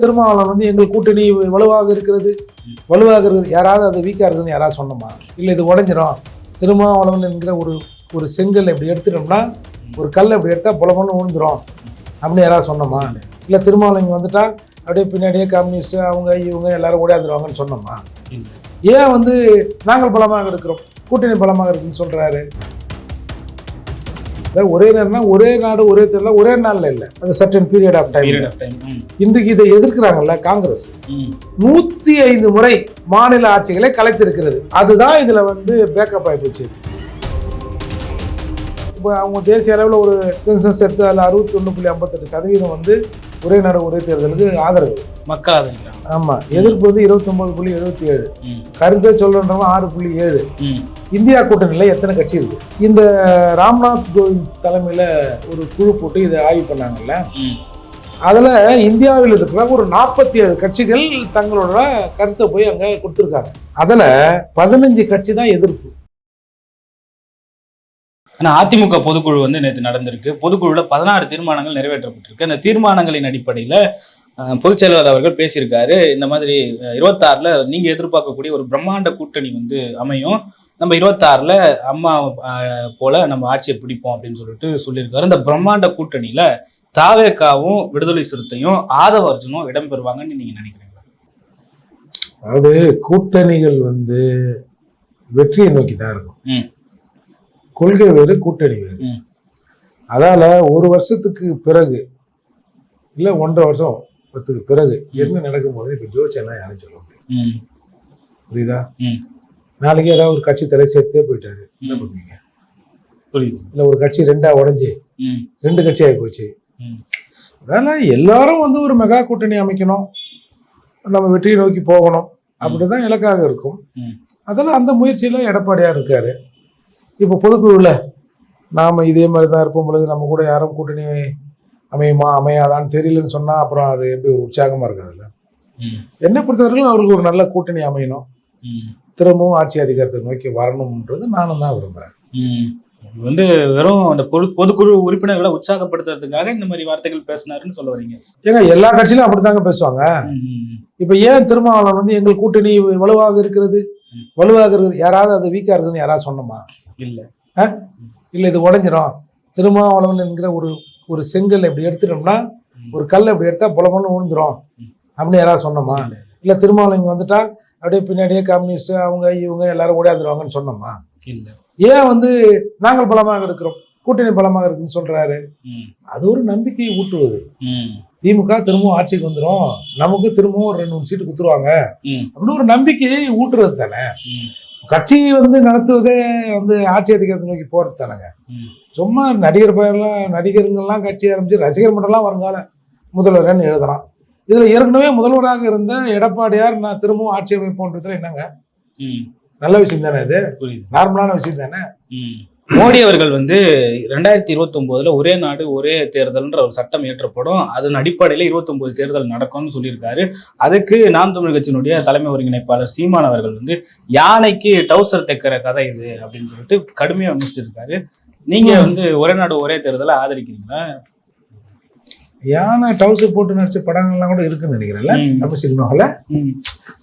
திருமாவளவன் வந்து எங்கள் கூட்டணி வலுவாக இருக்கிறது. வலுவாக இருக்கிறது. யாராவது அது வீக்காக இருக்குதுன்னு யாராவது சொன்னோமா? இல்லை இது உடஞ்சிரும். திருமாவளவன் என்கிற ஒரு ஒரு செங்கல் இப்படி எடுத்துட்டோம்னா ஒரு கல் இப்படி எடுத்தால் புலமன்னு விழுந்துரும் அப்படின்னு யாராவது சொன்னோமா? இல்லை திருமாவளவன் வந்துட்டா அப்படியே பின்னாடியே கம்யூனிஸ்ட் அவங்க இவங்க எல்லாரும் ஓடியாந்துருவாங்கன்னு சொன்னோமா? ஏன் வந்து நாங்கள் பலமாக இருக்கிறோம்? கூட்டணி பலமாக இருக்குன்னு சொல்கிறாரு ஒரே நேரம்னா ஒரே நாடு ஒரே தேர்தல் ஒரே நாளில் இல்லை. அது சர்டன் பீரியட் ஆஃப் டைம் இன்றைக்கு இதை எதிர்க்கிறாங்கல்ல காங்கிரஸ். நூத்தி ஐந்து முறை மாநில ஆட்சிகளை கலைத்திருக்கிறது. அதுதான் இதுல வந்து பேக்கப் ஆகி போச்சு. இப்போ அவங்க தேசிய அளவில் ஒரு சென்சஸ் எடுத்து அதில் அறுபத்தி ஒன்று புள்ளி ஐம்பத்தெட்டு சதவீதம் வந்து ஒரே நாடு ஒரே தேர்தலுக்கு ஆதரவு. மக்கள் ஆதரிக்கிறாங்க ஆமாம் எதிர்ப்பு வந்து இருபத்தொம்பது புள்ளி எழுபத்தி ஏழு. கருத்தை சொல்றவங்க ஆறு புள்ளி ஏழு. இந்தியா கூட்டணியில் எத்தனை கட்சி இருக்கு? இந்த ராம்நாத் கோவிந்த் தலைமையில் ஒரு குழு போட்டு இதை ஆய்வு பண்ணாங்கல்ல. அதில் இந்தியாவில் இருக்கிற ஒரு நாற்பத்தி ஏழு கட்சிகள் தங்களோட கருத்தை போய் அங்கே கொடுத்துருக்காங்க. அதில் பதினஞ்சு கட்சி தான் எதிர்ப்பு. ஆனா அதிமுக பொதுக்குழு வந்து நேற்று நடந்திருக்கு. பொதுக்குழுல பதினாறு தீர்மானங்கள் நிறைவேற்றப்பட்டிருக்கு. அந்த தீர்மானங்களின் அடிப்படையில பொதுச் செயலாளர் அவர்கள் பேசியிருக்காரு. இந்த மாதிரி இருபத்தாறுல நீங்க எதிர்பார்க்கக்கூடிய ஒரு பிரம்மாண்ட கூட்டணி வந்து அமையும். நம்ம இருபத்தாறுல அம்மா போல நம்ம ஆட்சியை பிடிப்போம் அப்படின்னு சொல்லிட்டு சொல்லியிருக்காரு. இந்த பிரம்மாண்ட கூட்டணியில தாவேக்காவும் விடுதலை சிறுத்தையும் ஆதவ அர்ஜுனும் இடம்பெறுவாங்கன்னு நீங்க நினைக்கிறீங்களா? அதாவது கூட்டணிகள் வந்து வெற்றியை நோக்கி தான் இருக்கும். கொள்கை வேறு கூட்டணி வேறு. அதால ஒரு வருஷத்துக்கு பிறகு இல்லை ஒன்றரை வருஷம் பத்துக்கு பிறகு என்ன நடக்கும்போது இப்போ ஜோசியெல்லாம் யாரும் சொல்ல முடியும் புரியுதா. நாளைக்கு ஏதாவது ஒரு கட்சி தலை சேர்த்தே போயிட்டாரு. என்ன. பண்ணுவீங்க? புரியுது. இல்லை ஒரு கட்சி ரெண்டா உடஞ்சி ரெண்டு கட்சி ஆகி போச்சு. அதனால எல்லாரும் வந்து ஒரு மெகா கூட்டணி அமைக்கணும். நம்ம வெற்றியை நோக்கி போகணும். அப்படிதான் இலக்காக இருக்கும். ம். அதில் அந்த முயற்சியில எடப்பாடியார் இருக்காரு. இப்போ பொதுக்குழுவில் நாம் இதே மாதிரி தான் இருப்போம் பொழுது நம்ம கூட யாரும் கூட்டணி அமையுமா அமையாதான்னு தெரியலன்னு சொன்னால் அப்புறம் அது எப்படி ஒரு உற்சாகமாக இருக்காதுல்ல என்னை பொறுத்தவரைக்கும் அவருக்கு ஒரு நல்ல கூட்டணி அமையணும். திரும்பவும் ஆட்சி அதிகாரத்தை நோக்கி வரணும்ன்றது நானும் தான் விரும்புகிறேன் வந்து வெறும் அந்த பொது பொதுக்குழு உறுப்பினர்களை உற்சாகப்படுத்துறதுக்காக இந்த மாதிரி வார்த்தைகள் பேசினாருன்னு சொல்ல வரீங்க. ஏங்க எல்லா கட்சியிலும் அப்படித்தாங்க பேசுவாங்க. இப்போ ஏன் திருமாவளவன் வந்து எங்கள் கூட்டணி வலுவாக இருக்கிறது. வலுவாக இருக்குது யாராவது அது வீக்காக இருக்குதுன்னு யாராவது சொன்னோமா? இல்ல. இல்லை இது உடஞ்சிரும். திருமாவளவன் என்கிற ஒரு ஒரு செங்கல் இப்படி எடுத்துட்டோம்னா ஒரு கல் இப்படி எடுத்தா புலமன்னு விழுந்துரும். அப்படின்னு யாராவது சொன்னோமா? இல்ல. இங்க வந்துட்டா அப்படியே பின்னாடியே கம்யூனிஸ்ட் அவங்க இவங்க எல்லாரும் ஓடியாந்துருவாங்கன்னு சொன்னோமா? இல்ல. ஏன் வந்து நாங்கள் பலமாக இருக்கிறோம் கூட்டணி பலமாக இருக்குன்னு சொல்றாரு. அது ஒரு நம்பிக்கையை ஊட்டுவது. திமுக திரும்பவும் ஆட்சிக்கு வந்துரும். நமக்கு திரும்பவும் ஒரு ரெண்டு மூணு சீட்டு குத்துருவாங்க. அப்படின்னு ஒரு நம்பிக்கையை ஊட்டுறது தானே? கட்சி வந்து நடத்துவதே வந்து ஆட்சி அதிகாரத்தை நோக்கி போறது தானேங்க. சும்மா நடிகர் பெயர்லாம் நடிகருங்கெல்லாம் கட்சி ஆரம்பிச்சு ரசிகர் மன்றம்லாம் வருங்கால முதல்வர்னு எழுதுறான் இதுல ஏற்கனவே முதல்வராக இருந்த எடப்பாடியார் நான் திரும்பவும் ஆட்சி அமைப்போன்றதுல என்னங்க. நல்ல விஷயம் தானே இது நார்மலான விஷயம் தானே. மோடி அவர்கள் வந்து ரெண்டாயிரத்தி இருபத்தி ஒன்பதுல ஒரே நாடு ஒரே தேர்தல்ன்ற ஒரு சட்டம் இயற்றப்படும். அதன் அடிப்படையில இருபத்தி ஒன்பது தேர்தல் நடக்கும்னு சொல்லியிருக்காரு. அதுக்கு நாம் தமிழ் கட்சியினுடைய தலைமை ஒருங்கிணைப்பாளர் சீமான் அவர்கள் வந்து யானைக்கு டவுசர் தைக்கிற கதை இது அப்படின்னு சொல்லிட்டு கடுமையா விமர்சிச்சிருக்காரு. நீங்க வந்து ஒரே நாடு ஒரே தேர்தலை ஆதரிக்கிறீங்களா? யானை டவுசர் போட்டு நடிச்ச படங்கள்லாம் கூட இருக்குன்னு நினைக்கிறேன்ல. நம்ம சினிமாவில்.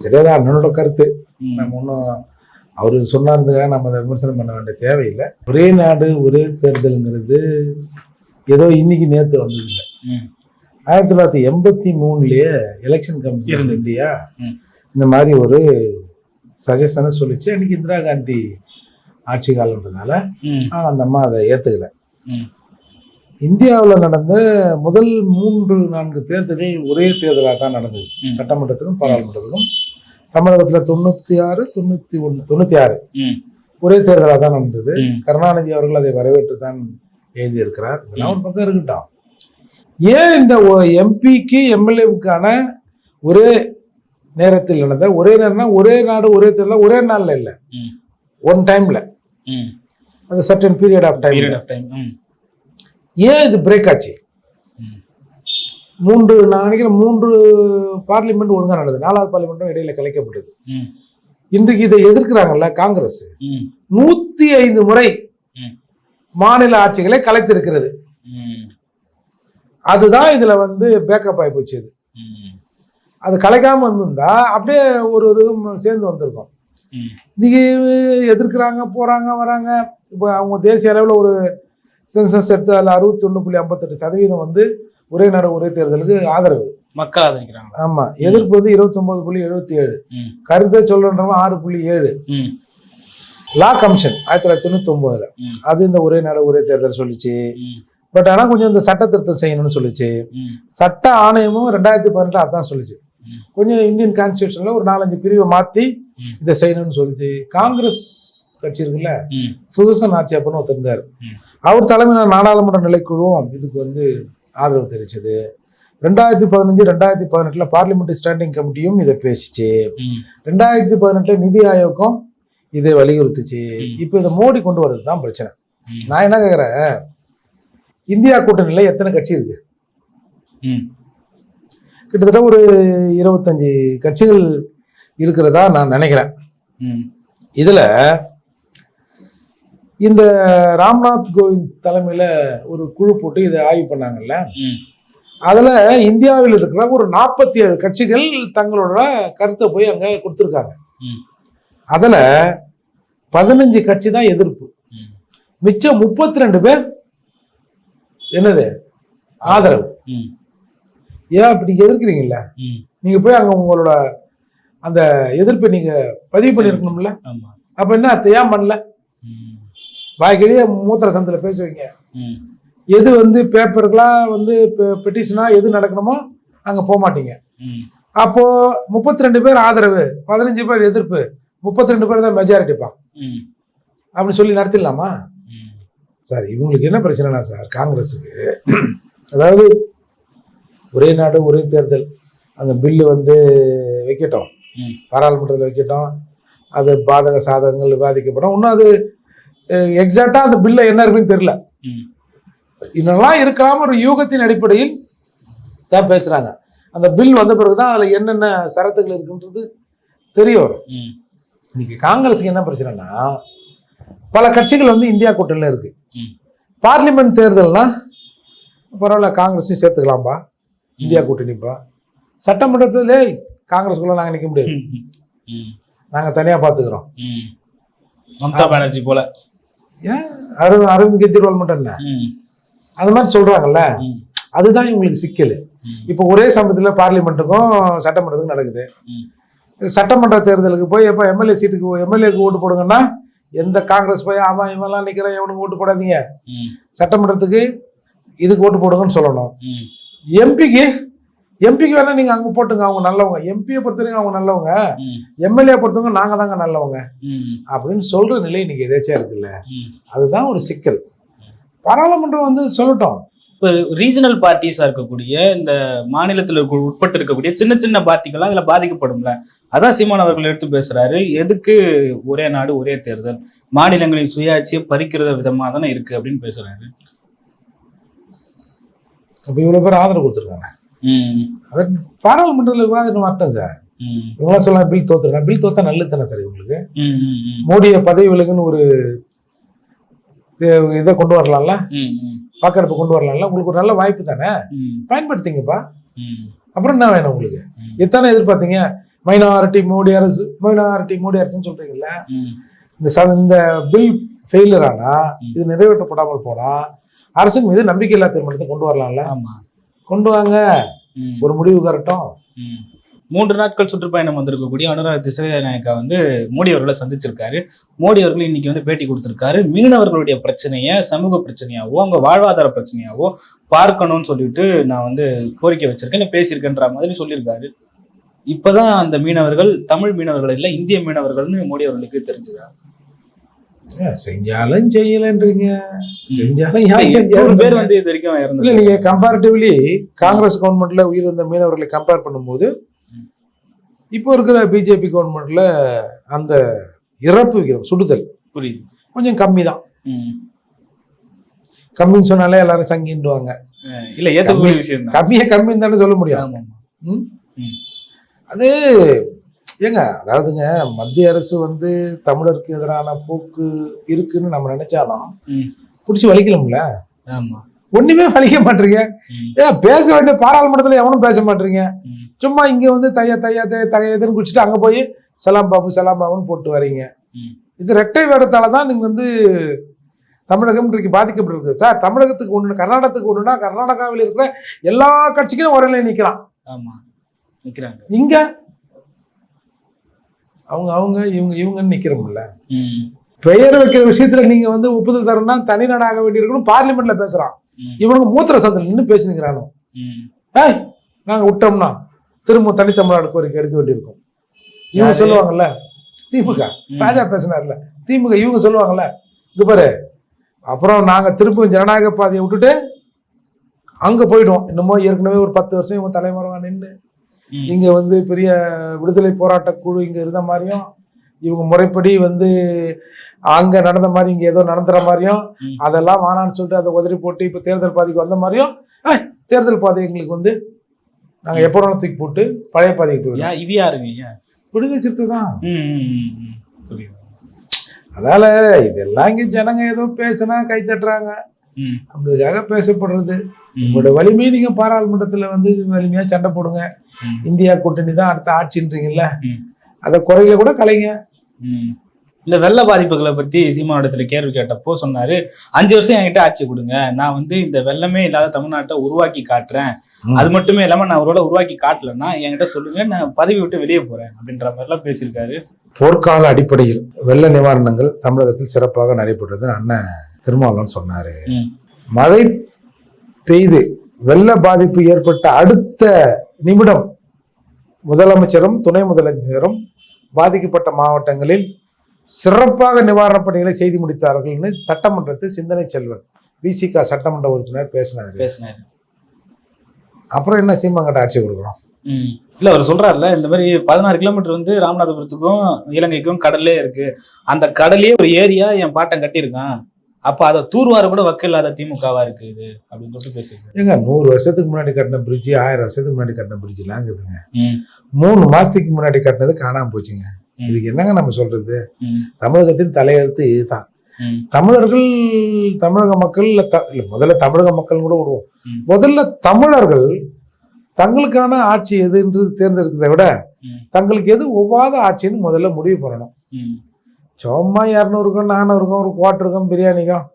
சரியாதான் அண்ணனோட கருத்து. நம்ம ஒன்றும் அவர் சொன்னார்ந்துக்காக நம்ம அதை விமர்சனம் பண்ண வேண்டிய தேவையில்லை. ஒரே நாடு ஒரே தேர்தலுங்கிறது ஏதோ இன்னைக்கு நேற்று வந்தது இல்லை ம், ஆயிரத்தி தொள்ளாயிரத்தி எண்பத்தி மூணுலயே எலெக்ஷன் கமிஷன் இருந்தது. இந்தியா ம். இந்த மாதிரி ஒரு சஜஷனை சொல்லிச்சு. அன்னைக்கு இந்திரா காந்தி ஆட்சி ஆஹ், அந்த அம்மா அதை ஏற்றுக்கல. இந்தியாவில் நடந்த முதல் மூன்று நான்கு தேர்தல்கள் ஒரே தேர்தலாக தான் நடந்தது. சட்டமன்றத்துக்கும் பாராளுமன்றத்துக்கும் தமிழகத்தில் தொண்ணூற்றி ஆறு தொண்ணூற்றி ஒன்று தொண்ணூற்றி ஆறு ஒரே தேர்தலாக தான் நடந்தது. கருணாநிதி அவர்கள் அதை வரவேற்று தான் எழுதியிருக்கிறார். இதெல்லாம் ஒரு பக்கம் இருக்கட்டும். ஏன் இந்த எம்பிக்கு எம்எல்ஏவுக்கான ஒரே நேரத்தில் நடந்த ஒரே நேரம்னா ஒரே நாடு ஒரே தேர்தல் ஒரே நாளில் இல்லை. ஒன் டைம்ல. அது சர்டன் பீரியட் ஆஃப் டைம் ஏன் இது பிரேக் ஆச்சு. மூன்று நான் நினைக்கிறேன் மூன்று பார்லிமெண்ட் ஒழுங்கா நடந்தது. நாலாவது பார்லிமெண்ட்டும் இடையில கலைக்கப்பட்டது. இன்றைக்கு இதை எதிர்க்கிறாங்கல்ல காங்கிரஸ்? நூத்தி ஐந்து முறை. மாநில ஆட்சிகளை கலைத்திருக்கிறது. அதுதான் இதுல வந்து பேக்கப் ஆகி போச்சு ம். அது கலைக்காம இருந்திருந்தா அப்படியே ஒரு ஒரு சேர்ந்து வந்திருக்கும். இன்னைக்கு எதிர்க்கிறாங்க போறாங்க வராங்க. இப்போ அவங்க தேசிய அளவில் ஒரு சென்சஸ் எடுத்து அதில் அறுபத்தி ஒன்று புள்ளி ஐம்பத்தெட்டு சதவீதம் வந்து ஒரே நாடு ஒரே தேர்தலுக்கு ஆதரவு. மக்கள் ஆதரிக்கிறாங்களா ஆமா. எதிர்ப்பு வந்து இருபத்தொன்பது புள்ளி எழுபத்தி ஏழு. கருத்தை சொல்றவங்க ஆறு புள்ளி ஏழு. லா கமிஷன் ஆயிரத்தி தொள்ளாயிரத்தி தொண்ணூத்தி ஒன்பதுல. அது இந்த ஒரே நாடு ஒரே தேர்தல் சொல்லிச்சு. பட் ஆனா கொஞ்சம் இந்த சட்ட திருத்தம் செய்யணும்னு சொல்லிச்சு. சட்ட ஆணையமும் ரெண்டாயிரத்தி பதினெட்டுல அதான் சொல்லிச்சு. கொஞ்சம் இந்தியன் கான்ஸ்டியூஷன்ல ஒரு நாலஞ்சு பிரிவை மாத்தி. இதை செய்யணும்னு சொல்லிச்சு. காங்கிரஸ் கட்சி இருக்குல்ல சுதர்சன் ஆட்சியப்பன்னு ஒருத்தர் இருந்தார். அவர் தலைமையில நாடாளுமன்ற நிலைக்குழுவும் இதுக்கு வந்து ஆதரவு தெரிவிச்சது. ரெண்டாயிரத்தி பதினஞ்சு ரெண்டாயிரத்தி பதினெட்டுல பார்லிமெண்ட் ஸ்டாண்டிங் கமிட்டியும் இதை பேசிச்சு. ரெண்டாயிரத்தி பதினெட்டுல நிதி ஆயோக்கும் இதை வலியுறுத்துச்சு. இப்போ இதை மோடி கொண்டு வர்றது தான் பிரச்சனை. நான் என்ன கேக்குறேன்? இந்தியா கூட்டணியில எத்தனை கட்சி இருக்கு? கிட்டத்தட்ட ஒரு இருபத்தஞ்சு கட்சிகள் இருக்கிறதா நான் நினைக்கிறேன். இதுல இந்த ராம்நாத் கோவிந்த் தலைமையில ஒரு குழு போட்டு இதை ஆய்வு பண்ணாங்கல்ல? அதுல இந்தியாவில் இருக்கிற ஒரு நாற்பத்தி ஏழு கட்சிகள் தங்களோட கருத்தை போய் அங்க கொடுத்துருக்காங்க. அதுல பதினஞ்சு கட்சி தான் எதிர்ப்பு. மிச்சம் முப்பத்தி ரெண்டு பேர் என்னது? ஆதரவு. ஏன் அப்படி எதிர்க்கிறீங்கல்ல? ம். நீங்க போய் அங்க உங்களோட அந்த எதிர்ப்பை நீங்க பதிவு பண்ணிருக்கணும்ல? ஆமா. அப்ப என்ன அர்த்தம்? ஏன் பண்ணல? வாய்க்கடியே மூத்திர சந்தில பேசுவீங்க எது வந்து பேப்பர்களா வந்து பெட்டிஷனா எது நடக்கணுமோ அங்க போக மாட்டீங்க அப்போ முப்பத்தி ரெண்டு பேர் ஆதரவு பதினஞ்சு பேர் எதிர்ப்பு முப்பத்தி ரெண்டு பேர் தான் மெஜாரிட்டிப்பா அப்படின்னு சொல்லி நடத்திடலாமா? சார் இவங்களுக்கு என்ன பிரச்சனைனா சார் காங்கிரஸுக்கு அதாவது ஒரே நாடு ஒரே தேர்தல் அந்த பில்லு வந்து வைக்கட்டும். பாராளுமன்றத்தில் வைக்கட்டும். அது பாதக சாதகங்கள் விவாதிக்கப்படும். இன்னும் அது எக்ஸாக்டாக அந்த பில்ல என்ன இருக்குன்னு தெரியல. இன்னெல்லாம் இருக்காம ஒரு யூகத்தின் அடிப்படையில் தான் பேசுறாங்க. அந்த பில் வந்த பிறகு தான் அதில் என்னென்ன சரத்துகள் இருக்குன்றது தெரிய வரும். இன்னைக்கு காங்கிரஸுக்கு என்ன பிரச்சனைனா பல கட்சிகள் வந்து இந்தியா கூட்டணியில் இருக்கு. பார்லிமெண்ட் தேர்தல்னா பரவாயில்ல காங்கிரஸையும் சேர்த்துக்கலாம்பா. இந்தியா கூட்டணிப்பா. சட்டமன்றத்தில் காங்கிரஸ்குள்ள நாங்கள் நிற்க முடியாது. நாங்கள் தனியாக பார்த்துக்கிறோம் மம்தா பானர்ஜி போல. ஏன்? அரவிந்த் அரவிந்த் கெஜ்ரிவால் மட்டும் ம். அது மாதிரி சொல்றாங்கல்ல. அதுதான் இவங்களுக்கு சிக்கல். இப்போ ஒரே சமயத்தில் பார்லிமெண்ட்டுக்கும் சட்டமன்றத்துக்கும் நடக்குது. சட்டமன்ற தேர்தலுக்கு போய் எப்போ எம்எல்ஏ சீட்டுக்கு எம்எல்ஏக்கு ஓட்டு போடுங்கன்னா எந்த காங்கிரஸ் போய் ஆமா இவெல்லாம் நிற்கிறேன் எவனுக்கு ஓட்டு போடாதீங்க. சட்டமன்றத்துக்கு இதுக்கு ஓட்டு போடுங்கன்னு சொல்லணும். எம்பிக்கு எம்பிக்கு வேணா நீங்க அங்க போட்டுங்க அவங்க நல்லவங்க. எம்பியை பொறுத்தவரைக்கும் அவங்க நல்லவங்க. எம்எல்ஏ பொறுத்தவங்க நாங்க தாங்க நல்லவங்க. அப்படின்னு சொல்ற நிலை இன்னைக்கு எதாச்சும் இருக்குல்ல? அதுதான் ஒரு சிக்கல். பாராளுமன்றம் வந்து சொல்லட்டும். இப்போ ரீஜனல் பார்ட்டிஸா இருக்கக்கூடிய இந்த மாநிலத்தில் உட்பட்டு இருக்கக்கூடிய சின்ன சின்ன பார்ட்டிகள்லாம் இதுல பாதிக்கப்படும்ல. அதான் சீமான் அவர்கள் எடுத்து பேசுறாரு எதுக்கு ஒரே நாடு ஒரே தேர்தல்? மாநிலங்களின் சுயாட்சியை பறிக்கிற விதமா தானே இருக்கு அப்படின்னு பேசுறாரு. அப்ப இவ்வளவு பேர் ஆதரவு கொடுத்துருக்காங்க. பாராளுமன்றத்தில் விவாதம் வரட்டும் சார். இவங்களாம் சொல்லலாம் பில் தோத்துருக்கா? பில் தோத்தா நல்லது தானே சார் இவங்களுக்கு? மோடியை பதவி விலகுன்னு ஒரு இதை கொண்டு வரலாம்ல? வாக்கெடுப்பு கொண்டு வரலாம்ல? உங்களுக்கு ஒரு நல்ல வாய்ப்பு தானே? பயன்படுத்திங்கப்பா. அப்புறம் என்ன வேணும் உங்களுக்கு. எத்தனை எதிர்பார்த்தீங்க? மைனாரிட்டி மோடி அரசு மைனாரிட்டி மோடி அரசுன்னு சொல்றீங்கல்ல? இந்த இந்த பில் ஃபெயிலியர் ஆனா. இது நிறைவேற்றப்படாமல் போனா அரசின் மீது நம்பிக்கையில்லா தீர்மானத்தை கொண்டு வரலாம்ல? ஆமா. கொண்டு வாங்க. ஒரு முடிவு கரட்டும். மூன்று நாட்கள் சுற்றுப்பயணம் வந்திருக்கக்கூடிய அனுராக் திசநாயக்கா வந்து மோடி அவர்களை சந்திச்சிருக்காரு. மோடி அவர்கள் இன்னைக்கு வந்து பேட்டி கொடுத்திருக்காரு. மீனவர்களுடைய பிரச்சனையை சமூக பிரச்சனையாவோ அவங்க வாழ்வாதார பிரச்சனையாவோ பார்க்கணும்னு சொல்லிட்டு நான் வந்து கோரிக்கை வச்சிருக்கேன். பேசியிருக்கேன்ற மாதிரி சொல்லியிருக்காரு. இப்பதான் அந்த மீனவர்கள் தமிழ் மீனவர்கள் இல்ல இந்திய மீனவர்கள்னு மோடி அவர்களுக்கு தெரிஞ்சுதா? ஏன் செஞ்சாலும் செய்யலன்றீங்க. செஞ்சாலும் யார் பேர் வந்து இது வரைக்கும் இல்ல இறந்து நீங்க கம்பேரிட்டிவ்லி காங்கிரஸ் கவர்மெண்ட்ல உயிரிழந்த மீனவர்களை கம்பேர் பண்ணும்போது. இப்போ இருக்கிற பிஜேபி கவர்மெண்ட்ல அந்த இறப்பு விகிதம் சுடுதல் புரியுது. கொஞ்சம் கம்மி தான். கம்மின்னு சொன்னாலே எல்லாரும் சங்கிண்டுவாங்க அஹ் இல்ல ஏத்துக்கூடிய விஷயம் தான் கம்மியே கம்மின்னு தானே சொல்ல முடியும். அது ஏங்க அதாவதுங்க மத்திய அரசு வந்து தமிழருக்கு எதிரான போக்கு இருக்குன்னு நம்ம நினைச்சாலும். பிடிச்சி வலிக்கலாம்ல ஆமா. ஒண்ணுமே வலிக்க மாட்டீங்க. ஏன் பேச வேண்டிய பாராளுமன்றத்துல எவனும் பேச மாட்டீங்க. சும்மா இங்க வந்து தைய தைய தைய தகையதுன்னு குடிச்சிட்டு அங்க போய் சலாம் பாபு சலாம் பாபுன்னு போட்டு வரீங்க. இது ரெட்டை வேடத்தால தான் நீங்க வந்து தமிழகம் இன்றைக்கு பாதிக்கப்பட்டிருக்கு சார் தமிழகத்துக்கு ஒண்ணு கர்நாடகத்துக்கு ஒண்ணுனா கர்நாடகாவில் இருக்கிற எல்லா கட்சிக்கும் ஒரே நிலை நிக்கிறான். ஆமா. நிக்கிறாங்க. இங்க அவங்க அவங்க இவங்க இவங்கன்னு நிக்கிறோம்ல. ம், பெயர் வைக்கிற விஷயத்துல நீங்க வந்து ஒப்புதல் தரணும்னா தனி நாடாக வேண்டியிருக்கணும். பார்லிமெண்ட்ல பேசுறான். இவனுக்கு மூத்திர சந்தில் நின்று பேசினுக்கிறானோ. ஏய் நாங்க விட்டோம்னா திரும்ப தனித்தமிழ்நாடு கோரிக்கை எடுக்க வேண்டியிருக்கும். இவங்க? சொல்லுவாங்கல்ல திமுக. ராஜா பேசினார்ல. திமுக இவங்க சொல்லுவாங்கல்ல இது பாரு அப்புறம் நாங்க திரும்ப ஜனநாயக பாதையை விட்டுட்டு அங்க போயிடுவோம். இன்னமும் ஏற்கனவே ஒரு பத்து வருஷம் இவங்க தலைமறைவா நின்று. இங்க வந்து பெரிய விடுதலை போராட்ட குழு இங்க இருந்த மாதிரியும் இவங்க முறைப்படி வந்து அங்க நடந்த மாதிரி இங்க ஏதோ நடந்துற மாதிரியும். அதெல்லாம் வேணான்னு சொல்லிட்டு அதை உதறி போட்டு இப்ப தேர்தல் பாதைக்கு வந்த மாதிரியும் தேர்தல் பாதை எங்களுக்கு வந்து நாங்க எப்போ தூக்கி போட்டு பழைய பாதைக்கு போயிடுவோம் இது யாருங்க விடுதலை சிறுத்தை தான். அதால இதெல்லாம் இங்க ஜனங்க ஏதோ பேசினா கை தட்டுறாங்க. ம், அதுக்காக பேசப்படுறது. உங்களோட வலிமையை நீங்க பாராளுமன்றத்துல வந்து வலிமையா சண்டை போடுங்க. இந்தியா கூட்டணி தான் அடுத்த ஆட்சின்றீங்கல்ல. அதை குறையில கூட கலைங்க. இந்த வெள்ள பாதிப்புகளை பத்தி சீமானிடத்துல கேள்வி கேட்டப்போ சொன்னாரு அஞ்சு வருஷம் என்கிட்ட ஆட்சி கொடுங்க. நான் வந்து இந்த வெள்ளமே இல்லாத தமிழ்நாட்டை உருவாக்கி காட்டுறேன். அது மட்டுமே இல்லாம நான் அவரோட உருவாக்கி காட்டலன்னா என்கிட்ட சொல்லுங்க நான் பதவி விட்டு வெளியே போறேன். அப்படின்ற மாதிரிலாம் பேசியிருக்காரு. போர்க்கால அடிப்படையில் வெள்ள நிவாரணங்கள் தமிழகத்தில் சிறப்பாக நடைபெற்றது. அண்ணன் திருமாவளவன் சொன்னாரு. மழை பெய்து வெள்ள பாதிப்பு ஏற்பட்ட அடுத்த நிமிடம் முதலமைச்சரும் துணை முதலமைச்சரும் பாதிக்கப்பட்ட மாவட்டங்களில் சிறப்பாக நிவாரணப் பணிகளை செய்து முடித்தார்கள்னு சட்டமன்றத்தில் சிந்தனை செல்வன் விசிகா சட்டமன்ற உறுப்பினர் பேசினாரு. பேசினாரு. அப்புறம் என்ன சீமாங்கட்ட ஆட்சி கொடுக்குறோம்? ம். இல்ல அவர் சொல்றாருல இந்த மாதிரி பதினாறு கிலோமீட்டர் வந்து ராமநாதபுரத்துக்கும் இலங்கைக்கும் கடல்லே இருக்கு. அந்த கடலே ஒரு ஏரியா என் பாட்டன் கட்டியிருக்கான். அப்ப அதை தூர்வார கூட வக்கு இல்லாத திமுகவா இருக்கு இது அப்படின்னு சொல்லிட்டு பேசியிருக்காரு ஏங்க நூறு வருஷத்துக்கு முன்னாடி கட்டின பிரிட்ஜ் ஆயிரம் வருஷத்துக்கு முன்னாடி கட்டின பிரிட்ஜ்லாம் இருக்குதுங்க. மூணு மாசத்துக்கு முன்னாடி கட்டினது காணாம போச்சுங்க. இதுக்கு என்னங்க நம்ம சொல்றது? தமிழகத்தின் தலையெழுத்து இதுதான். தமிழர்கள் தமிழக மக்கள் இல்ல முதல்ல தமிழக மக்கள் கூட விடுவோம். முதல்ல தமிழர்கள் தங்களுக்கான ஆட்சி எதுன்றது தேர்ந்தெடுக்கிறதை விட. தங்களுக்கு எது ஒவ்வாத ஆட்சின்னு முதல்ல முடிவு பண்ணணும். சும்மா இரநூறுக்கும் நானூறுக்கும் ஒரு குவாட்டருக்கும் பிரியாணிக்கும்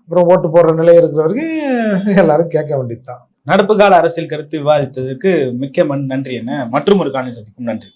அப்புறம் ஓட்டு போடுற நிலை இருக்கிற வரைக்கும் எல்லாரும் கேட்க வேண்டியது தான் நடப்பு கால அரசியல் கருத்து விவாதித்ததற்கு மிக்க நன்றி என்ன? மற்றும் ஒரு காணொலி சந்திக்கும் நன்றி.